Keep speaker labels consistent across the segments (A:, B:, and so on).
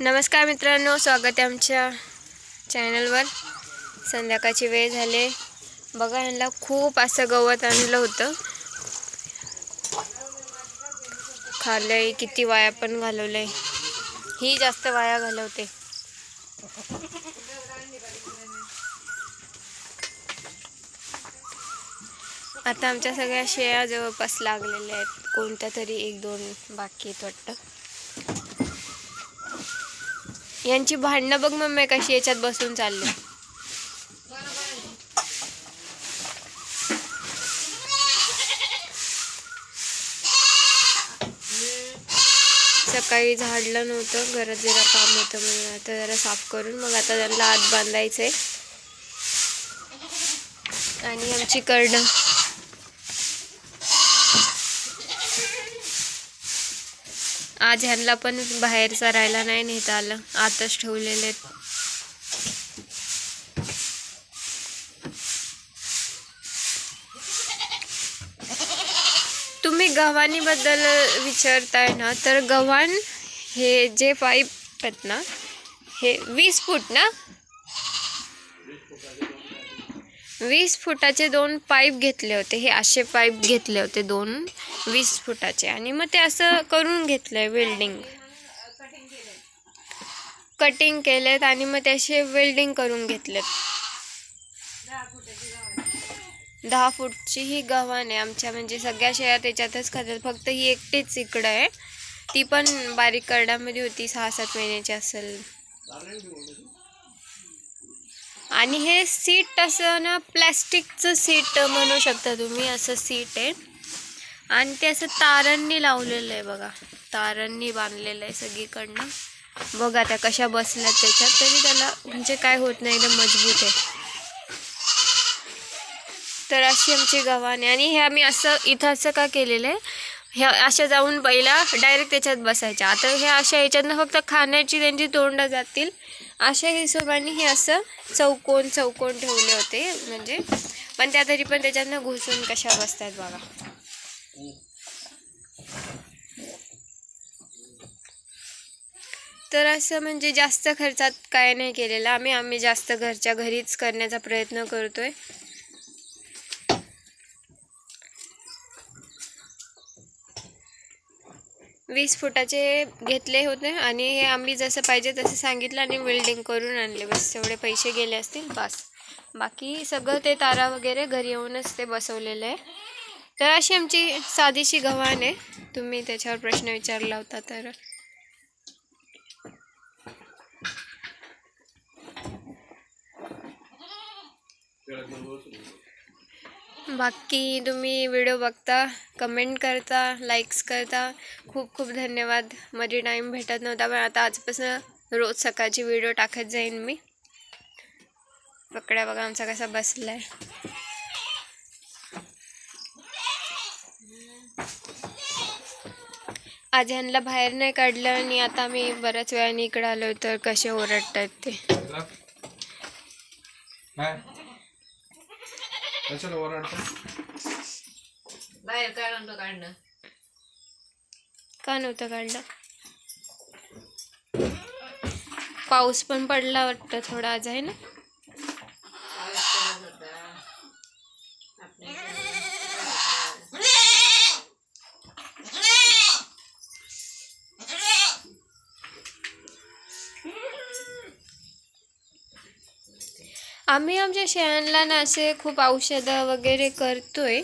A: नमस्कार मित्रांनो स्वागत आहे आमच्या चॅनलवर. संध्याकाळची वेळ झाले. बघा यांना खूप असं गवत आणलं होतं. खाल्लंय किती वाया पण घालवलंय. ही जास्त वाया घालवते. आता आमच्या सगळ्या शेळ्या जवळपास लागलेल्या आहेत. कोणत्या तरी एक दोन बाकी आहेत वाटतं. यांची भांडणं बघ मम्मी कशी याच्यात बसून चालली. सकाळी झाडलं नव्हतं घरात जरा काम होतं म्हणून आता जरा साफ करून मग आता त्यांना आत बांधायचं आहे आणि आमची करणं. आज ह्यांना पण बाहेर चरायला नाही नेता आलं. आताच ठेवलेले आहेत. तुम्ही गव्हाणीबद्दल विचारताय ना तर गव्हाण हे जे पाईप आहेत ना हे वीस फूट ना? वीस फुटाचे दोन पाईप घेतले होते. हे असे पाईप घेतले होते दोन वीस फुटाचे. आणि मग ते असं करून घेतलंय वेल्डिंग कटिंग केलेत आणि मग ते असे वेल्डिंग करून घेतलेत. दहा फूटची ही गव्हाण आहे आमच्या. म्हणजे सगळ्या शेळ्या त्याच्यातच खातात. फक्त ही एकटीच इकडं आहे. ती पण बारीक करड्यामध्ये होती. सहा सात महिन्याची असेल. आणि हे सीट असं ना प्लॅस्टिकचं सीट म्हणू शकता तुम्ही असं सीट आहे. आणि ते असं तारांनी लावलेलं आहे बघा. तारांनी बांधलेलं आहे सगळीकडनं. बघा त्या कशा बसल्या त्याच्यात. तरी त्याला म्हणजे काय होत नाही एकदम मजबूत आहे. तर अशी आमची गव्हाण. आहे आणि हे आम्ही असं इथं असं का केलेलं आहे? ह्या अशा जाऊन पहिला डायरेक्ट त्याच्यात बसायच्या. आता हे अशा ह्याच्यातनं फक्त खाण्याची त्यांची तोंड जातील. अशा हिशोबाने हे असं चौकोन चौकोन ठेवले होते. म्हणजे पण त्या तरी पण त्याच्यातनं घुसून कशा बसतात बघा. तर असं म्हणजे जास्त खर्चात काय नाही केलेलं. आम्ही आम्ही जास्त घरच्या घरीच करण्याचा प्रयत्न करतोय. वीस फुटाचे घेतले होते आणि हे आम्ही जसं पाहिजे तसं सांगितलं आणि वेल्डिंग करून आणले. बस तेवढे पैसे गेले असतील बस. बाकी सगळं ते तारा वगैरे घरी येऊनच ते बसवलेलं आहे. तर अशी आमची साधीशी गव्हाण आहे. तुम्ही त्याच्यावर प्रश्न विचारला होता तर. बाकी तुम्ही व्हिडिओ बघता कमेंट करता लाईक्स करता. खूप खूप धन्यवाद. मध्ये टाईम भेटत नव्हता पण आता आजपासून रोज सकाळची व्हिडिओ टाकत जाईन मी. पकड्या बघा आमचा कसा बसलाय. आज ह्यांना बाहेर नाही काढलं आणि आता मी बऱ्याच वेळाने इकडे आलो तर कसे ओरडतात ते.
B: कशाला ओरडतो?
C: बाहेर काढून काढणं.
A: का नव्हतं काढलं? पाऊस पण पडला वाटतं थोडा आज आहे ना? आम्ही आमच्या शेळ्यांना ना असे खूप औषधं वगैरे करतो आहे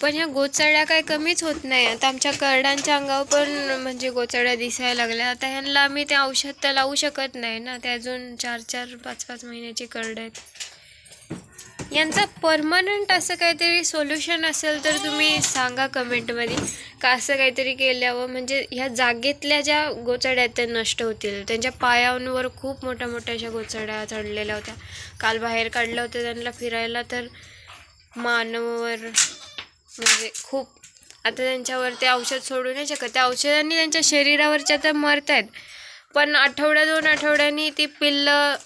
A: पण ह्या गोचड्या काय कमीच होत नाही. आता आमच्या करडांच्या अंगावर पण म्हणजे गोचड्या दिसायला लागल्या. आता ह्यांना आम्ही ते औषध तर लावू शकत नाही ना. ते अजून चार चार पाच पाच महिन्याची करड आहेत. यांचा परमनंट असं काहीतरी सोल्युशन असेल तर तुम्ही सांगा कमेंटमध्ये का असं काहीतरी केल्यावर म्हणजे ह्या जागेतल्या ज्या गोचड्या आहेत त्या नष्ट होतील. त्यांच्या पायांवर खूप मोठ्या मोठ्या अशा गोचड्या चढलेल्या होत्या. काल बाहेर काढलं होतं त्यांना फिरायला तर मानवावर म्हणजे खूप. आता त्यांच्यावर ते औषध सोडू नाही शकत. त्या औषधांनी त्यांच्या शरीरावरच्या तर मरत आहेत पण आठवड्या दोन आठवड्यांनी ती पिल्लं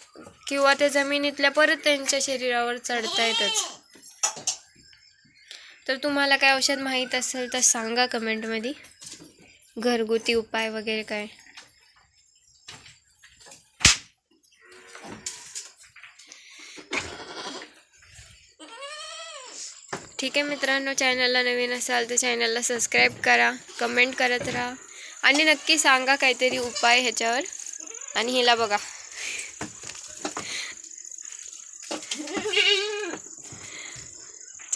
A: किंवा त्या जमिनीतल्या परत त्यांच्या शरीरावर चढता येतच तर तुम्हाला काय औषध माहीत असेल तर सांगा कमेंटमध्ये. घरगुती उपाय वगैरे काय? ठीक आहे मित्रांनो चॅनलला नवीन असाल तर चॅनलला सबस्क्राईब करा कमेंट करत राहा आणि नक्की सांगा काहीतरी उपाय ह्याच्यावर. आणि हिला बघा.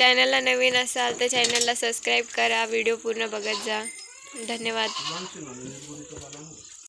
A: चॅनलला नवीन असाल तर चॅनलला सबस्क्राईब करा व्हिडिओ पूर्ण बघत जा. धन्यवाद.